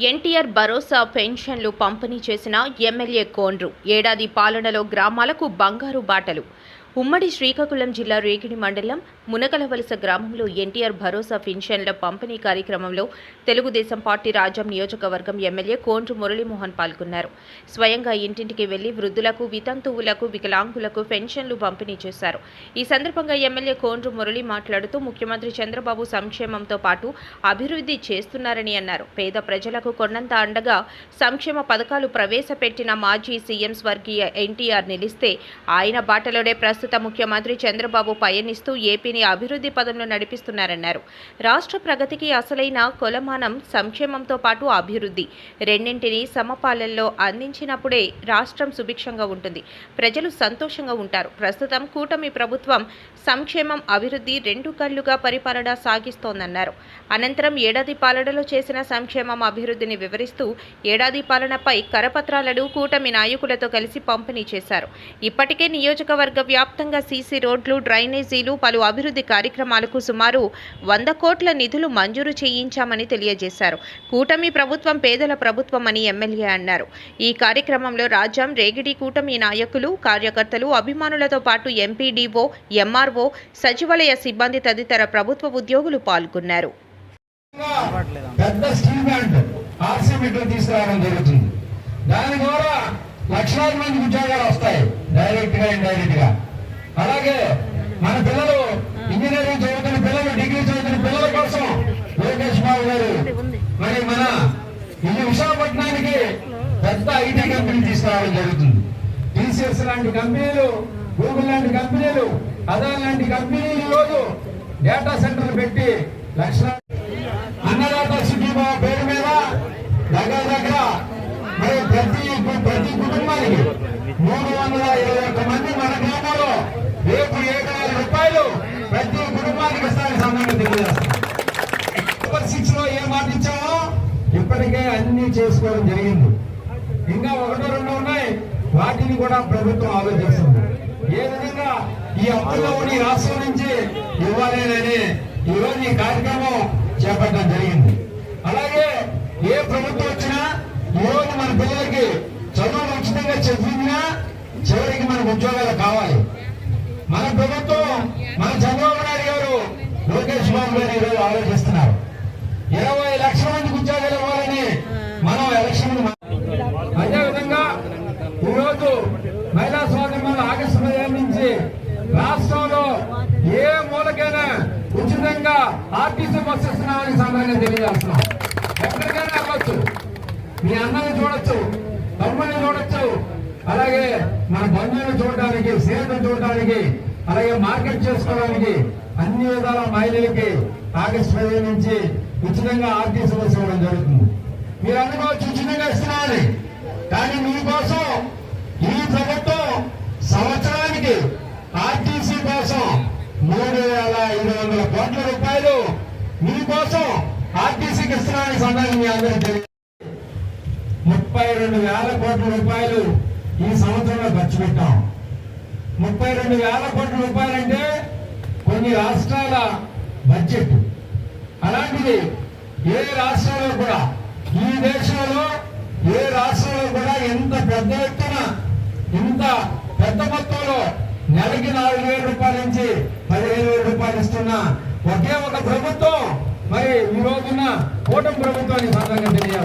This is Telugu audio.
ఎన్టీఆర్ భరోసా పెన్షన్లు పంపిణీ చేసిన ఎమ్మెల్యే కోండ్రు. ఏడాది పాలనలో గ్రామాలకు బంగారు బాటలు. ఉమ్మడి శ్రీకాకుళం జిల్లా రేగిడి మండలం మునకలవలస గ్రామంలో ఎన్టీఆర్ భరోసా పెన్షన్ల పంపిణీ కార్యక్రమంలో తెలుగుదేశం పార్టీ రాజ్యం నియోజకవర్గం ఎమ్మెల్యే కోండ్రు మురళీమోహన్ పాల్గొన్నారు. స్వయంగా ఇంటింటికి వెళ్ళి వృద్ధులకు వితంతువులకు వికలాంగులకు పెన్షన్లు పంపిణీ చేశారు. ఈ సందర్భంగా ఎమ్మెల్యే కోండ్రు మురళి మాట్లాడుతూ ముఖ్యమంత్రి చంద్రబాబు సంక్షేమంతో పాటు అభివృద్ధి చేస్తున్నారని అన్నారు. పేద ప్రజలకు కొన్నంత అండగా సంక్షేమ పథకాలు ప్రవేశపెట్టిన మాజీ సీఎం స్వర్గీయ ఎన్టీఆర్ నిలిస్తే ఆయన బాటలోనే ప్రస్తుతం ముఖ్యమంత్రి చంద్రబాబు పయనిస్తూ ఏపీని అభివృద్ధి పదంలో నడిపిస్తున్నారన్నారు. రాష్ట్ర ప్రగతికి అసలైన కొలమానం సంక్షేమంతో పాటు అభివృద్ధి. రెండింటిని సమపాలనలో అందించినప్పుడే రాష్ట్రం సుభిక్షంగా ఉంటుంది. ప్రజలు సంతోషంగా ఉంటారు. ప్రస్తుతం కూటమి ప్రభుత్వం సంక్షేమం అభివృద్ధి రెండు కళ్ళుగా పరిపాలన సాగిస్తోందన్నారు. అనంతరం ఏడాది పాలనలో చేసిన సంక్షేమం అభివృద్ధిని వివరిస్తూ ఏడాది పాలనపై కరపత్రాలను కూటమి నాయకులతో కలిసి పంపిణీ చేశారు. ఇప్పటికే నియోజకవర్గ వ్యాప్తంగా సీసీ రోడ్లు డ్రైనేజీలు పలు అభివృద్ధి కార్యక్రమాలకు సుమారు వంద కోట్ల నిధులు మంజూరు చేయించామని తెలియజేశారు. కూటమి ప్రభుత్వం పేదల ప్రభుత్వం అని ఎమ్మెల్యే అన్నారు. ఈ కార్యక్రమంలో రాజ్యం రేగిడి కూటమి నాయకులు కార్యకర్తలు అభిమానులతో పాటు ఎంపీడీఓ ఎంఆర్ఓ సచివాలయ సిబ్బంది తదితర ప్రభుత్వ ఉద్యోగులు పాల్గొన్నారు. పెద్ద స్టీల్ ప్లాంట్ తీసుకురావడం జరుగుతుంది. దాని ద్వారా లక్షలాది మంది ఉద్యోగాలు వస్తాయి డైరెక్ట్గా ఇండైరెక్ట్గా అలాగే మన పిల్లలు ఇంజనీరింగ్ చదువుతున్న పిల్లలు డిగ్రీ చదువుతున్న పిల్లల కోసం లోకేష్ బాబు గారు మరి మన ఈ విశాఖపట్నానికి పెద్ద ఐటీ కంపెనీ తీసుకురావడం జరుగుతుంది. టీసీఎస్ లాంటి కంపెనీలు గూగుల్ లాంటి కంపెనీలు అదాన్ లాంటి కంపెనీలు ఈ రోజు డేటా సెంటర్ పెట్టి లక్షలాది ఇప్పటికే అన్ని చేసుకోవడం జరిగింది. ఇంకా ఒకటో రెండు ఉన్నాయి. వాటిని కూడా ప్రభుత్వం ఆలోచిస్తుంది ఏ విధంగా ఈ అప్పుల్లో ఈ రాష్ట్రం నుంచి ఇవ్వాలేనని ఈరోజు ఈ కార్యక్రమం చేపట్టడం జరిగింది. అలాగే ఏ ప్రభుత్వం వచ్చినా ఈరోజు మన పిల్లలకి చదువులు ఉచితంగా చదివినా చివరికి మనకు ఉద్యోగాలు కావాలి. మన ప్రభుత్వం మన చంద్రబాబు నాయుడు గారు లోకేష్ బాబు గారు ఈరోజు ఆలోచిస్తున్నారు. ఇరవై లక్షల మందికి ఉద్యోగాలు ఇవ్వాలని మనం ఎలక్షన్ అదేవిధంగా ఈరోజు మహిళా సోదరులు ఆగస్టు పదిహేను నుంచి రాష్ట్రంలో ఏ మూలకైనా ఉచితంగా ఆర్టీసీ బస్సు ఇస్తున్నామని సందర్భంగా తెలియజేస్తున్నాం. ఎక్కడికైనా వెళ్ళొచ్చు. మీ అన్నని చూడొచ్చు తమ్ముని చూడొచ్చు. అలాగే మన బంధువులు చూడడానికి స్నేహితులు చూడడానికి అలాగే మార్కెట్ చేసుకోవడానికి అన్ని విధాల మహిళలకి ఆగస్టు పదిహేను నుంచి ఉచితంగా ఆర్టీ బస్సు ఇవ్వడం జరుగుతుంది. మీరు అనుకోవచ్చు ఉచితంగా ఇస్తున్నారని. కానీ మీకోసం ఈ ప్రభుత్వం సంవత్సరానికి ఆర్టీసీ కోసం మూడు వేల ఐదు వందల కోట్ల రూపాయలు మీకోసం ఆర్టీసీకి ఇస్తున్నారని సందర్భం మీ అందరికీ తెలియదు ముప్పై రెండు వేల కోట్ల రూపాయలు ఈ సంవత్సరంలో ఖర్చు పెట్టాం. ముప్పై రెండు వేల కోట్ల రూపాయలంటే కొన్ని రాష్ట్రాల బడ్జెట్ అలాంటిది ఏ రాష్ట్రంలో కూడా ఈ దేశంలో ఏ రాష్ట్రంలో కూడా ఇంత పెద్ద ఎత్తున ఇంత పెద్ద మొత్తంలో నెలకి నాలుగు వేల రూపాయల నుంచి పదిహేను వేల రూపాయలు ఇస్తున్న ఒకే ఒక ప్రభుత్వం. మరి ఈ రోజున కూటమి ప్రభుత్వాన్ని సందర్భంగా